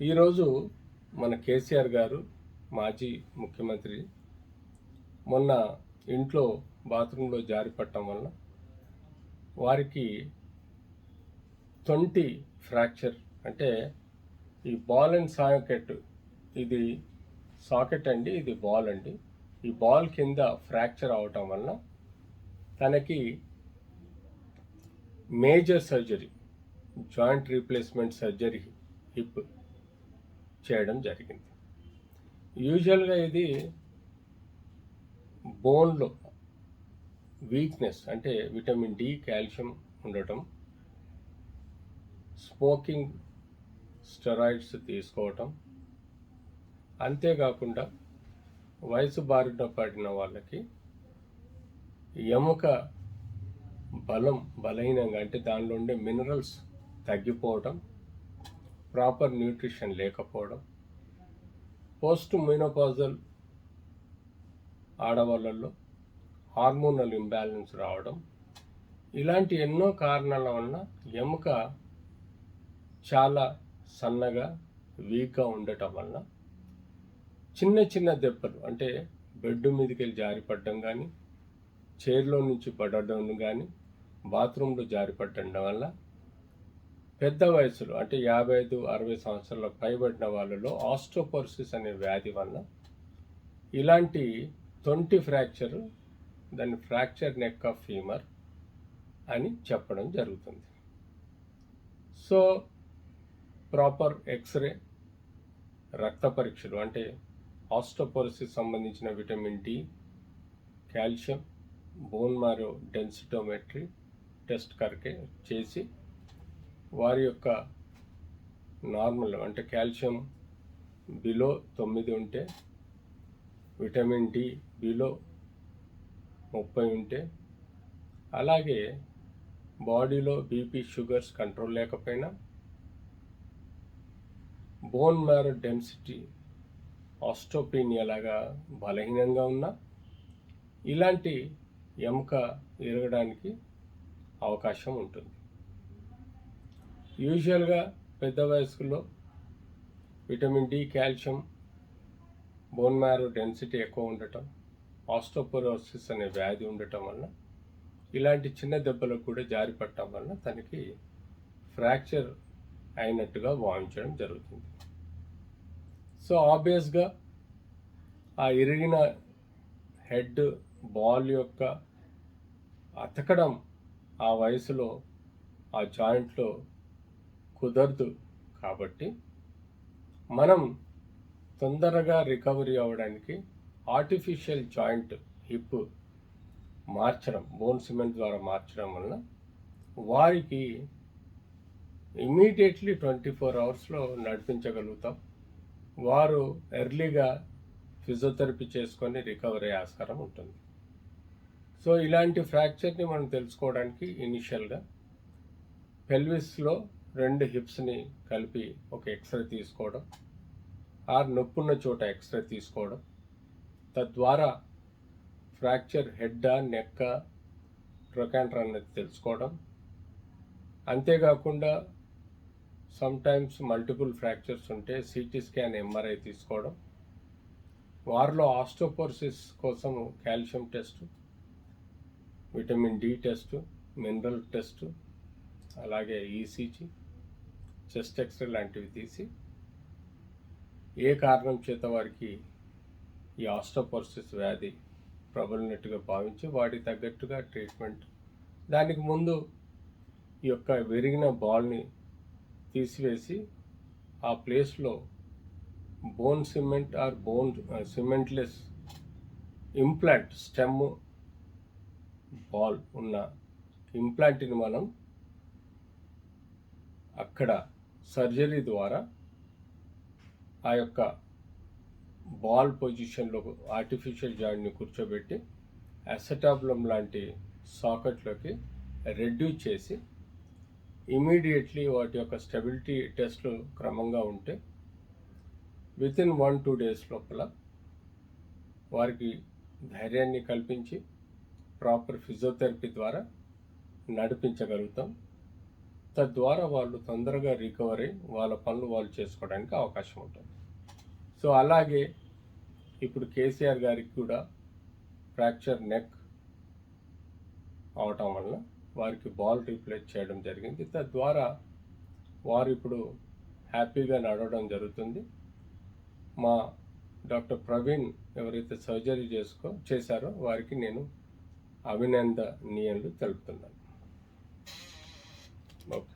ఈరోజు మన కేసీఆర్ గారు మాజీ ముఖ్యమంత్రి మొన్న ఇంట్లో బాత్రూంలో జారిపడటం వలన వారికి ట్వంటీ ఫ్రాక్చర్ అంటే ఈ బాల్ అండ్ సాకెట్ ఇది సాకెట్ అండి ఇది బాల్ అండి. ఈ బాల్ కింద ఫ్రాక్చర్ అవటం వలన తనకి major surgery joint replacement surgery hip చేయడం జరిగింది. యూజువల్గా ఇది బోన్లో వీక్నెస్ అంటే విటమిన్ డి కాల్షియం ఉండటం స్మోకింగ్ స్టెరాయిడ్స్ తీసుకోవటం అంతేకాకుండా వయసు బారిన పడిన వాళ్ళకి ఎముక బలం బలహీనంగా అంటే దానిలో ఉండే మినరల్స్ తగ్గిపోవటం ప్రాపర్ న్యూట్రిషన్ లేకపోవడం పోస్ట్ మినోపాజల్ ఆడవాళ్ళల్లో హార్మోనల్ ఇంబ్యాలెన్స్ రావడం ఇలాంటి ఎన్నో కారణాల వలన ఎముక చాలా సన్నగా వీక్గా ఉండటం వలన చిన్న చిన్న దెబ్బలు అంటే బెడ్ మీదకి వెళ్ళి జారిపడడం కానీ చైర్లో నుంచి పడడం కానీ బాత్రూంలో జారిపడడం వల్ల పెద్ద వయసులో అంటే యాభై ఐదు అరవై సంవత్సరాల పైబడిన వాళ్ళలో ఆస్టోపోర్సిస్ అనే వ్యాధి వల్ల ఇలాంటి తొంటి ఫ్రాక్చర్ దాన్ని ఫ్రాక్చర్ నెక్ ఆఫ్ ఫీమర్ అని చెప్పడం జరుగుతుంది. సో ప్రాపర్ ఎక్స్రే రక్త పరీక్షలు అంటే ఆస్టోపోరసిస్ సంబంధించిన vitamin D calcium bone marrow densitometry test కరికే చేసి వారి యొక్క నార్మల్ అంటే కాల్షియం బిలో తొమ్మిది ఉంటే విటమిన్ డి బిలో ముప్పై ఉంటే అలాగే బాడీలో బీపీ షుగర్స్ కంట్రోల్ లేకపోయినా బోన్ మ్యారో డెన్సిటీ ఆస్ట్రోపీనియా లాగా బలహీనంగా ఉన్న ఇలాంటి ఎముక ఎరగడానికి అవకాశం ఉంటుంది. యూజువల్గా పెద్ద వయస్కుల్లో vitamin D calcium bone marrow density ఎక్కువ ఉండటం ఆస్టోపోరోసిస్ అనే వ్యాధి ఉండటం వల్ల ఇలాంటి చిన్న దెబ్బలకు కూడా జారి పట్టడం వలన తనకి ఫ్రాక్చర్ అయినట్టుగా వాయించడం జరుగుతుంది. సో ఆబ్వియస్గా ఆ ఇరిగిన హెడ్ బాల్ యొక్క అతకడం ఆ వయసులో ఆ జాయింట్లో కుదరదు. కాబట్టి మనం తొందరగా రికవరీ అవ్వడానికి ఆర్టిఫిషియల్ జాయింట్ హిప్ మార్చడం బోన్ సిమెంట్ ద్వారా మార్చడం వలన వారికి ఇమీడియట్లీ ట్వంటీ ఫోర్ అవర్స్లో నడిపించగలుగుతాం. వారు ఎర్లీగా ఫిజియోథెరపీ చేసుకొని రికవరీ ఆస్కారం ఉంటుంది. సో ఇలాంటి ఫ్రాక్చర్ని మనం తెలుసుకోవడానికి ఇనిషియల్గా పెల్విస్లో రెండు హిప్స్ని కలిపి ఒక ఎక్స్రే తీసుకోవడం ఆర్ నొప్పున్న చోట ఎక్స్రే తీసుకోవడం తద్వారా ఫ్రాక్చర్ హెడ్డా నెక్క ట్రొకాంటర్ అనేది తెలుసుకోవడం. అంతేకాకుండా సమ్టైమ్స్ మల్టిపుల్ ఫ్రాక్చర్స్ ఉంటే సిటీ స్కాన్ ఎంఆర్ఐ తీసుకోవడం. వారిలో ఆస్టోపోర్సిస్ కోసం calcium test vitamin D test mineral test అలాగే ఈసీజీ చెస్ట్ ఎక్స్రే లాంటివి తీసి ఏ కారణం చేత వారికి ఈ ఆస్టోపోర్సిస్ వ్యాధి ప్రబలినట్టుగా భావించి వాటికి తగ్గట్టుగా ట్రీట్మెంట్ దానికి ముందు ఈ యొక్క విరిగిన బాల్ని తీసివేసి ఆ ప్లేస్లో bone cement or bone cementless implant stem ball ఉన్న ఇంప్లాంట్ని మనం అక్కడ సర్జరీ ద్వారా ఆ యొక్క బాల్ పొజిషన్లో ఆర్టిఫిషియల్ జాయింట్ని కూర్చోబెట్టి అసెటాబ్లం లాంటి సాకెట్లోకి రెడ్యూస్ చేసి ఇమీడియట్లీ వాటి యొక్క స్టెబిలిటీ టెస్ట్లు క్రమంగా ఉంటే within one two days లోపల వారికి ధైర్యాన్ని కల్పించి ప్రాపర్ ఫిజియోథెరపీ ద్వారా నడిపించగలుగుతాం. తద్వారా వాళ్ళు తొందరగా రికవర్ అయ్యి వాళ్ళ పనులు వాళ్ళు చేసుకోవడానికి అవకాశం ఉంటుంది. సో అలాగే ఇప్పుడు కేసీఆర్ గారికి కూడా ఫ్రాక్చర్ నెక్ అవటం వల్ల వారికి బాల్ రీప్లేస్ చేయడం జరిగింది. తద్వారా వారు ఇప్పుడు హ్యాపీగా నడవడం జరుగుతుంది. మా డాక్టర్ ప్రవీణ్ ఎవరైతే సర్జరీ చేసుకో చేశారో వారికి నేను అభినందనీయులు తెలుపుతున్నాను. smoke.